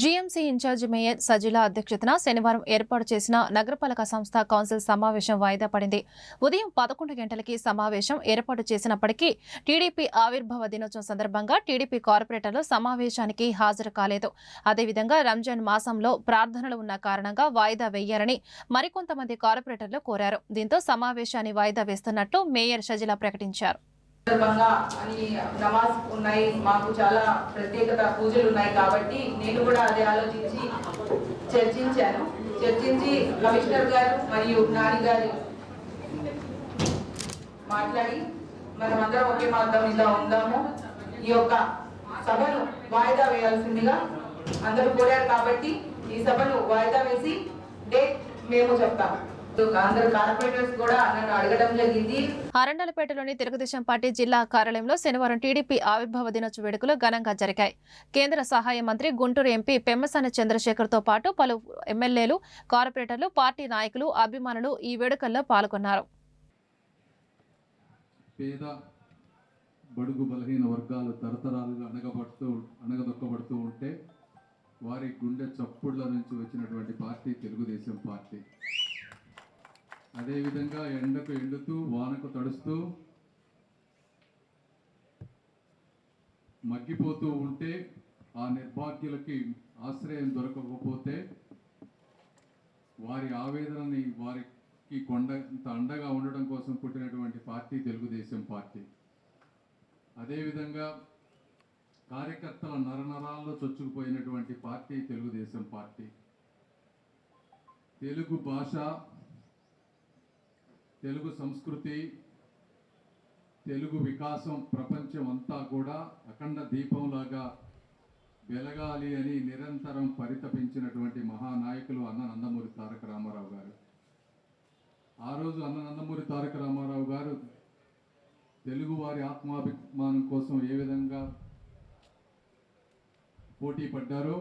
GMC incharge mayor Sajila అధ్యక్షతన శనివారం ఏర్పాటు చేసిన నగరపాలక సంస్థ కౌన్సిల్ సమావేశం వాయిదా పడింది. ఉదయం పదకొండు గంటలకి సమావేశం ఏర్పాటు చేసినప్పటికీ టీడీపీ ఆవిర్భావ దినోత్సవం సందర్భంగా టీడీపీ కార్పొరేటర్లు సమావేశానికి హాజరు కాలేదు. అదేవిధంగా రంజాన్ మాసంలో ప్రార్థనలు ఉన్న కారణంగా వాయిదా వేయాలని మరికొంతమంది కార్పొరేటర్లు కోరారు. దీంతో సమావేశాన్ని వాయిదా వేస్తున్నట్టు మేయర్ సజిలా ప్రకటించారు. సందర్భంగా అని నమాజ్ ఉన్నాయి. మాకు చాలా ప్రత్యేకత పూజలు ఉన్నాయి కాబట్టి నేను కూడా అదే ఆలోచించి చర్చించాను. చర్చించి కమిషనర్ గారు మరియు నాని గారు మాట్లాడి మనం అందరం ఒకే మార్గం మీద ఉందాము. ఈ యొక్క సభను వాయిదా వేయాల్సిందిగా అందరూ కోరారు కాబట్టి ఈ సభను వాయిదా వేసి డేట్ మేము చెప్తాము. అందరు కార్పొరేటర్స్ కూడా నన్ను అడగడం జరిగింది. అరండలపేటలోని తెలుగుదేశం పార్టీ జిల్లా కార్యాలయంలో శనివారం టీడీపీ ఆవిర్భావ దినోత్సవ వేడుకలు ఘనంగా జరిగాయి. కేంద్ర సహాయ మంత్రి గుంటూరు ఎంపీ పెమ్మసాని చంద్రశేఖర్తో పాటు పలు ఎమ్మెల్యేలు కార్పొరేటర్లు పార్టీ నాయకులు అభిమానులు ఈ వేడుకల్లో పాల్గొన్నారు. పేద బడుగు బలహీన వర్గాలు తరతరాలుగా అణగబడుతూ అణగదొక్కబడుతూ ఉంటే వారి గుండె చప్పుళ్ళ నుంచి వచ్చినటువంటి పార్టీ తెలుగుదేశం పార్టీ. అదేవిధంగా ఎండకు ఎండుతూ వానకు తడుస్తూ మగ్గిపోతూ ఉంటే ఆ నిర్భాగ్యులకి ఆశ్రయం దొరకకపోతే వారి ఆవేదనని వారికి కొండ అండగా ఉండడం కోసం పుట్టినటువంటి పార్టీ తెలుగుదేశం పార్టీ. అదేవిధంగా కార్యకర్తల నరనరాల్లో చొచ్చుకుపోయినటువంటి పార్టీ తెలుగుదేశం పార్టీ. తెలుగు భాష తెలుగు సంస్కృతి తెలుగు వికాసం ప్రపంచం అంతా కూడా అఖండ దీపంలాగా వెలగాలి అని నిరంతరం పరితపించినటువంటి మహానాయకులు అన్న నందమూరి తారక రామారావు గారు. ఆ రోజు అన్న నందమూరి తారక రామారావు గారు తెలుగువారి ఆత్మాభిమానం కోసం ఏ విధంగా పోటీ పడ్డారో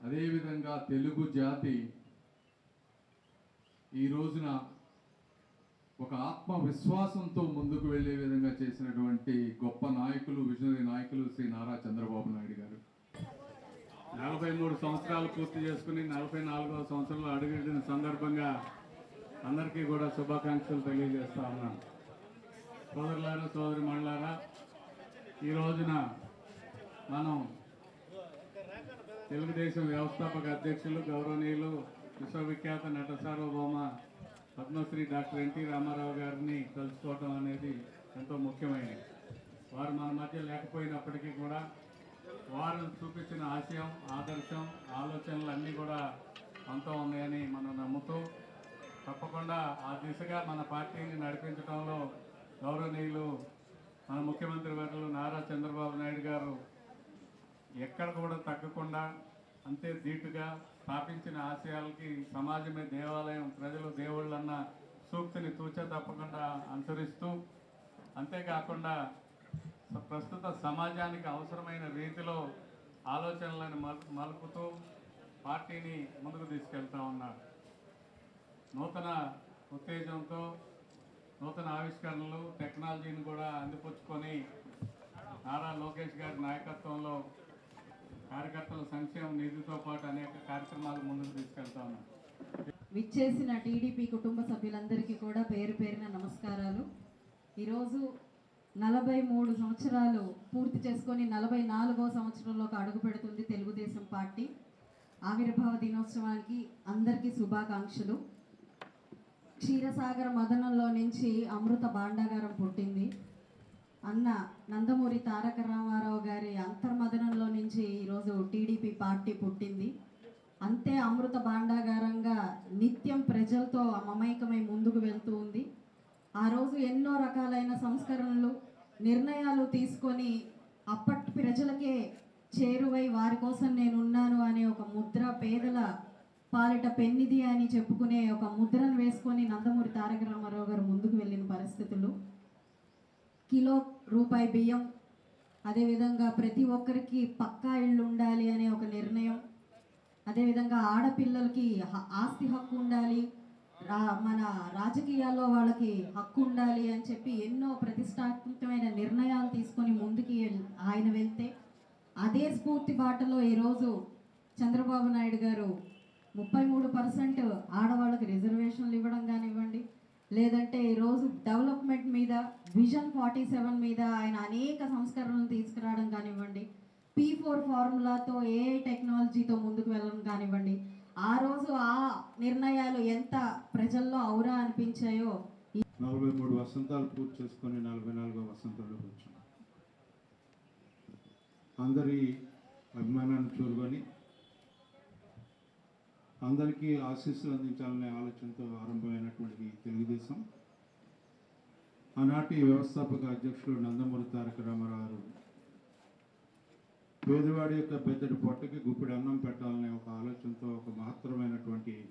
అదేవిధంగా తెలుగు జాతి ఈ రోజున ఒక ఆత్మవిశ్వాసంతో ముందుకు వెళ్ళే విధంగా చేసినటువంటి గొప్ప నాయకులు విజనరీ నాయకులు శ్రీ నారా చంద్రబాబు నాయుడు గారు. నలభై మూడు సంవత్సరాలు పూర్తి చేసుకుని నలభై నాలుగవ సంవత్సరంలో అడుగుడిన సందర్భంగా అందరికీ కూడా శుభాకాంక్షలు తెలియజేస్తా ఉన్నాను. సోదరులారా సోదరి మండలారా ఈ రోజున మనం తెలుగుదేశం వ్యవస్థాపక అధ్యక్షులు గౌరవనీయులు విశ్వవిఖ్యాత నట సార్వభౌమ పద్మశ్రీ డాక్టర్ ఎన్టీ రామారావు గారిని కలుసుకోవటం అనేది ఎంతో ముఖ్యమైనది. వారు మన మధ్య లేకపోయినప్పటికీ కూడా వారు చూపించిన ఆశయం ఆదర్శం ఆలోచనలు అన్నీ కూడా అంతా ఉన్నాయని మనం నమ్ముతూ తప్పకుండా ఆ దిశగా మన పార్టీని నడిపించడంలో గౌరవనీయులు మన ముఖ్యమంత్రి వర్యులు నారా చంద్రబాబు నాయుడు గారు ఎక్కడ కూడా తగ్గకుండా అంతే ధీటుగా స్థాపించిన ఆశయాలకి సమాజమే దేవాలయం ప్రజలు దేవుళ్ళు అన్న సూక్తిని తూచ తప్పకుండా అనుసరిస్తూ అంతేకాకుండా ప్రస్తుత సమాజానికి అవసరమైన రీతిలో ఆలోచనలను మలుపుతూ పార్టీని ముందుకు తీసుకెళ్తా ఉన్నారు. నూతన ఉత్తేజంతో నూతన ఆవిష్కరణలు టెక్నాలజీని కూడా అందిపుచ్చుకొని నారా లోకేష్ గారి నాయకత్వంలో కార్యకర్తల సంక్షేమ నిధితో పాటు అనేక కార్యక్రమాలు ముందుకు తీసుకెళ్తా ఉన్నాం. విచ్చేసిన టీడీపీ కుటుంబ సభ్యులందరికీ కూడా పేరు పేరిన నమస్కారాలు. ఈరోజు నలభై మూడు సంవత్సరాలు పూర్తి చేసుకొని నలభై నాలుగో సంవత్సరంలోకి అడుగు పెడుతుంది తెలుగుదేశం పార్టీ. ఆవిర్భావ దినోత్సవానికి అందరికీ శుభాకాంక్షలు. క్షీరసాగర మదనంలో నుంచి అమృత భాండాగారం పుట్టింది. అన్న నందమూరి తారక రామారావు గారి అంతర్మదనంలో నుంచి ఈరోజు టీడీపీ పార్టీ పుట్టింది. అంతే అమృత భాండాగారంగా నిత్యం ప్రజలతో మమైకమై ముందుకు వెళ్తూ ఉంది. ఆ రోజు ఎన్నో రకాలైన సంస్కరణలు నిర్ణయాలు తీసుకొని అప్పటి ప్రజలకే చేరువై వారి కోసం నేను ఉన్నాను అనే ఒక ముద్ర పేదల పాలిట పెన్నిది అని చెప్పుకునే ఒక ముద్రను వేసుకొని నందమూరి తారక రామారావు గారు ముందుకు వెళ్ళిన పరిస్థితి. కిలో రూపాయి బియ్యం. అదేవిధంగా ప్రతి ఒక్కరికి పక్కా ఇళ్ళు ఉండాలి అనే ఒక నిర్ణయం. అదేవిధంగా ఆడపిల్లలకి ఆస్తి హక్కు ఉండాలి. రా- మన రాజకీయాల్లో వాళ్ళకి హక్కు ఉండాలి అని చెప్పి ఎన్నో ప్రతిష్టాత్మకమైన నిర్ణయాలు తీసుకొని ముందుకి ఆయన వెళ్తే అదే స్ఫూర్తి బాటలో ఈరోజు చంద్రబాబు నాయుడు గారు ముప్పై మూడు పర్సెంట్ ఆడవాళ్ళకి రిజర్వేషన్లు ఇవ్వడం కానివ్వండి లేదంటే ఈరోజు డెవలప్మెంట్ మీద విజన్ ఫార్టీ సెవెన్ మీద ఆయన అనేక సంస్కరణలు తీసుకురావడం కానివ్వండి పీ ఫోర్ ఫార్ములాతో ఏ టెక్నాలజీతో ముందుకు వెళ్ళడం కానివ్వండి ఆ రోజు ఆ నిర్ణయాలు ఎంత ప్రజల్లో ఔరా అనిపించాయో నలభై మూడు వసంతాలు పూర్తి చేసుకొని నలభై నాలుగో వసంతంలోకి వచ్చాం అందరి అభిమానాన్ని చూరుకొని అందరికీ ఆశీస్సులు అందించాలనే ఆలోచనతో ఆరంభమైనటువంటి తెలుగుదేశం. ఆనాటి వ్యవస్థాపక అధ్యక్షుడు నందమూరి తారక రామారావు గారు పేదవాడి యొక్క పెద్దటి పొట్టకి గుప్పిడి అన్నం పెట్టాలనే ఒక ఆలోచనతో ఒక మహత్తరమైనటువంటి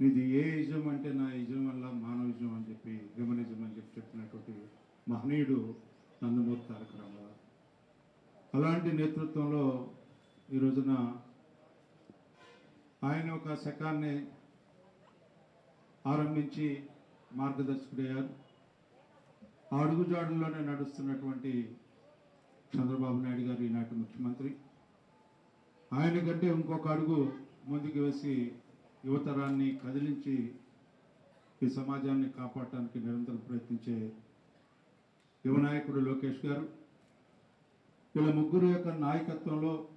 ఇది ఏ ఇజం అంటే నా ఇజం వల్ల మానవిజం అని చెప్పి హ్యూమనిజం అని చెప్పి చెప్పినటువంటి మహనీయుడు నందమూరి తారక రామారావు. అలాంటి నేతృత్వంలో ఈ రోజున ఆయన ఒక శకాన్ని ఆరంభించి మార్గదర్శకుడయ్యారు ఆ అడుగుజాడుల్లోనే నడుస్తున్నటువంటి చంద్రబాబు నాయుడు గారు ఈనాటి ముఖ్యమంత్రి. ఆయన కంటే ఇంకొక అడుగు ముందుకు వేసి యువతరాన్ని కదిలించి ఈ సమాజాన్ని కాపాడటానికి నిరంతరం ప్రయత్నించే యువ నాయకుడు లోకేష్ గారు. వీళ్ళ ముగ్గురు యొక్క నాయకత్వంలో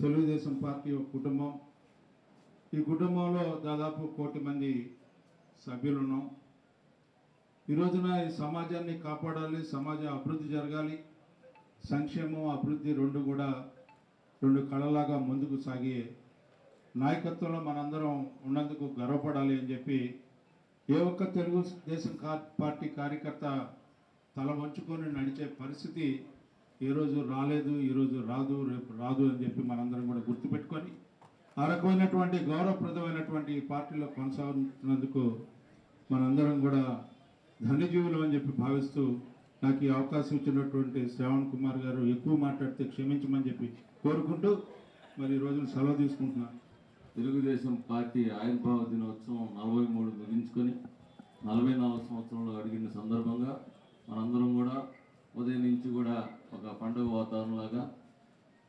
తెలుగుదేశం పార్టీ ఒక కుటుంబం. ఈ కుటుంబంలో దాదాపు కోటి మంది సభ్యులు ఉన్నాం ఈ రోజున ఈ సమాజాన్ని కాపాడాలి సమాజం అభివృద్ధి జరగాలి. సంక్షేమం అభివృద్ధి రెండు కూడా రెండు కళలాగా ముందుకు సాగే నాయకత్వంలో మనందరం ఉన్నందుకు గర్వపడాలి అని చెప్పి ఏ ఒక్క తెలుగు దేశం పార్టీ కార్యకర్త తల వంచుకొని నడిచే పరిస్థితి ఏ రోజు రాలేదు ఈరోజు రాదు రేపు రాదు అని చెప్పి మనందరం కూడా గుర్తుపెట్టుకొని ఆ రకమైనటువంటి గౌరవప్రదమైనటువంటి పార్టీలో కొనసాగుతున్నందుకు మనందరం కూడా ధన్యజీవులు అని చెప్పి భావిస్తూ నాకు ఈ అవకాశం ఇచ్చినటువంటి శ్రావణ్ కుమార్ గారు ఎక్కువ మాట్లాడితే క్షమించమని చెప్పి కోరుకుంటూ మరి ఈ రోజున సెలవు తీసుకుంటున్నాను తెలుగుదేశం పార్టీ ఆవిర్భావ దినోత్సవం నలభై మూడు ముగించుకొని నలభై నాలుగు సంవత్సరంలో అడిగిన సందర్భంగా మనందరం కూడా ఉదయం నుంచి కూడా ఒక పండుగ వాతావరణంలాగా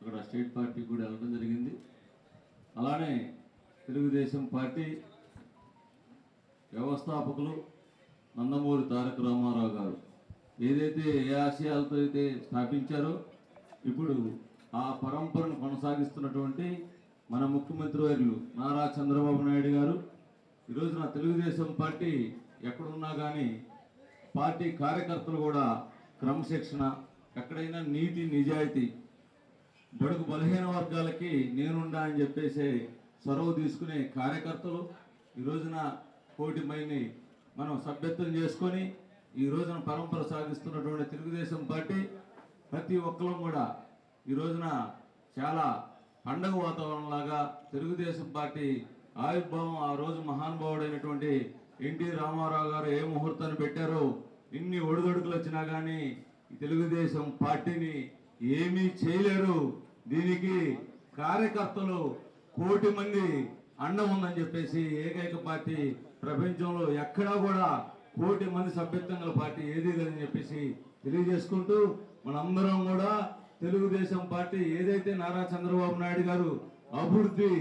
అక్కడ స్టేట్ పార్టీ కూడా వెళ్ళడం జరిగింది. అలానే తెలుగుదేశం పార్టీ వ్యవస్థాపకులు నందమూరి తారక రామారావు గారు. ఏదైతే ఏ ఆశయాలతో అయితే స్థాపించారో ఇప్పుడు ఆ పరంపరను కొనసాగిస్తున్నటువంటి మన ముఖ్యమంత్రి వర్యులు నారా చంద్రబాబు నాయుడు గారు ఈరోజు నా తెలుగుదేశం పార్టీ ఎక్కడున్నా కానీ పార్టీ కార్యకర్తలు కూడా క్రమశిక్షణ ఎక్కడైనా నీతి నిజాయితీ బడుగు బలహీన వర్గాలకి నేనుండా అని చెప్పేసి చొరవ తీసుకునే కార్యకర్తలు ఈ రోజున కోటి మైని మనం సభ్యత్వం చేసుకొని ఈ రోజున పరంపర సాగిస్తున్నటువంటి తెలుగుదేశం పార్టీ ప్రతి ఒక్కరూ కూడా ఈ రోజున చాలా పండగ వాతావరణంలాగా తెలుగుదేశం పార్టీ ఆవిర్భావం ఆ రోజు మహానుభావుడైనటువంటి ఎన్టీ రామారావు గారు ఏ ముహూర్తాన్ని పెట్టారో ఇన్ని ఒడిదొడుకులు వచ్చినా కానీ తెలుగుదేశం పార్టీని ఏమీ చేయలేరు. దీనికి కార్యకర్తలు కోటి మంది అండ ఉందని చెప్పేసి ఏకైక పార్టీ ప్రపంచంలో ఎక్కడా కూడా కోటి మంది సభ్యత్వం గల పార్టీ ఏది లేదని చెప్పేసి తెలియజేసుకుంటూ మనందరం కూడా తెలుగుదేశం పార్టీ ఏదైతే నారా చంద్రబాబు నాయుడు గారు అభివృద్ధి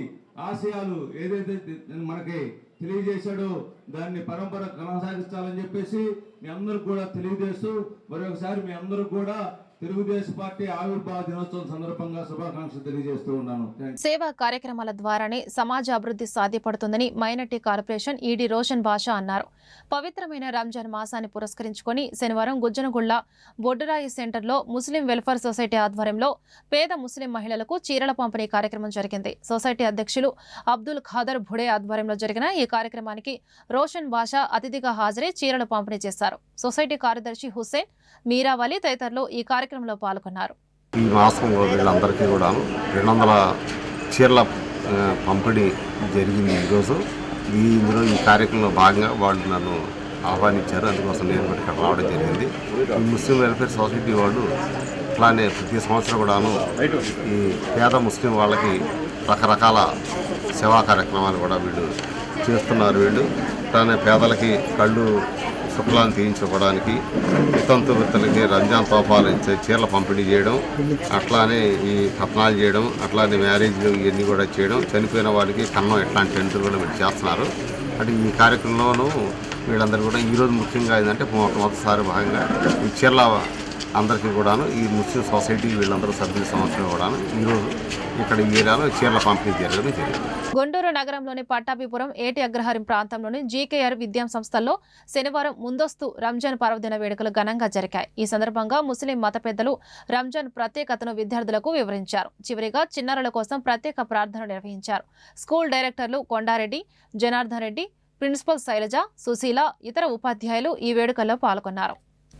ఆశయాలు ఏదైతే మనకి తెలియజేశాడో దాన్ని పరంపర కొనసాగించాలని చెప్పేసి మీ అందరికి కూడా తెలియజేస్తూ మరొకసారి మీ అందరికి కూడా తెలుగుదేశం పార్టీ ఆవిర్భావ దినోత్సవం సందర్భంగా శుభాకాంక్షలు తెలియజేస్తూ ఉన్నాను. సేవా కార్యక్రమాల ద్వారానే సమాజ అభివృద్ధి సాధ్యపడుతుందని minority corporation ED Roshan Basha అన్నారు. పవిత్రమైన రంజాన్ మాసాన్ని పురస్కరించుకొని శనివారం గుజ్జనగుళ్ళ బొడ్డరాయి సెంటర్లో ముస్లిం వెల్ఫేర్ సొసైటీ ఆధ్వర్యంలో పేద ముస్లిం మహిళలకు చీరల పంపిణీ కార్యక్రమం జరిగింది. సొసైటీ అధ్యక్షులు అబ్దుల్ ఖాదర్ భుడే ఆధ్వర్యంలో జరిగిన ఈ కార్యక్రమానికి రోషన్ బాషా అతిథిగా హాజరై చీరలు పంపిణీ చేశారు. సొసైటీ కార్యదర్శి హుస్సేన్ మీరావలి తదితరులు ఈ కార్యక్రమంలో పాల్గొన్నారు. ఈ మాసంలో వీళ్ళందరికీ కూడా రెండు వందల చీరల పంపిణీ జరిగింది ఈరోజు. ఈ ఇందులో ఈ కార్యక్రమంలో భాగంగా వాళ్ళు నన్ను ఆహ్వానించారు. అందుకోసం నేను కూడా ఇక్కడ రావడం జరిగింది. ఈ ముస్లిం వెల్ఫేర్ సొసైటీ వాళ్ళు అట్లానే ప్రతి సంవత్సరం కూడాను ఈ పేద ముస్లిం వాళ్ళకి రకరకాల సేవా కార్యక్రమాలు కూడా వీళ్ళు చేస్తున్నారు వీళ్ళు. అట్లానే పేదలకి కళ్ళు శుక్లాన్ని తీయించుకోవడానికి వితంతు విత్తలకి రంజాన్ తోపాలు ఇచ్చే చీరల పంపిణీ చేయడం అట్లానే ఈ కథనాలు చేయడం అట్లానే మ్యారేజ్లు ఇవన్నీ కూడా చేయడం చనిపోయిన వాళ్ళకి కన్నం ఇట్లాంటి టెంట్లు కూడా మీరు చేస్తున్నారు. అంటే ఈ కార్యక్రమంలోనూ వీళ్ళందరూ కూడా ఈరోజు ముఖ్యంగా ఏంటంటే మొదటిసారి భాగంగా ఈ చీరల అందరికీ కూడాను ఈ ముస్లిం సొసైటీ వీళ్ళందరూ సభ్యుల సంవత్సరం కూడాను ఈరోజు ఇక్కడ ఈ ఏరియాలో చీరల పంపిణీ జరగడం జరిగింది. గుంటూరు నగరంలోని పట్టాభిపురం ఏటి అగ్రహారం ప్రాంతంలోని జీకేఆర్ విద్యా సంస్థల్లో శనివారం ముందస్తు రంజాన్ పర్వదిన వేడుకలు ఘనంగా జరిగాయి. ఈ సందర్భంగా ముస్లిం మత పెద్దలు రంజాన్ ప్రత్యేకతను విద్యార్థులకు వివరించారు. చివరిగా చిన్నారుల కోసం ప్రత్యేక ప్రార్థన నిర్వహించారు. స్కూల్ డైరెక్టర్లు కొండారెడ్డి జనార్దన్ రెడ్డి ప్రిన్సిపల్ శైలజ సుశీల ఇతర ఉపాధ్యాయులు ఈ వేడుకల్లో పాల్గొన్నారు.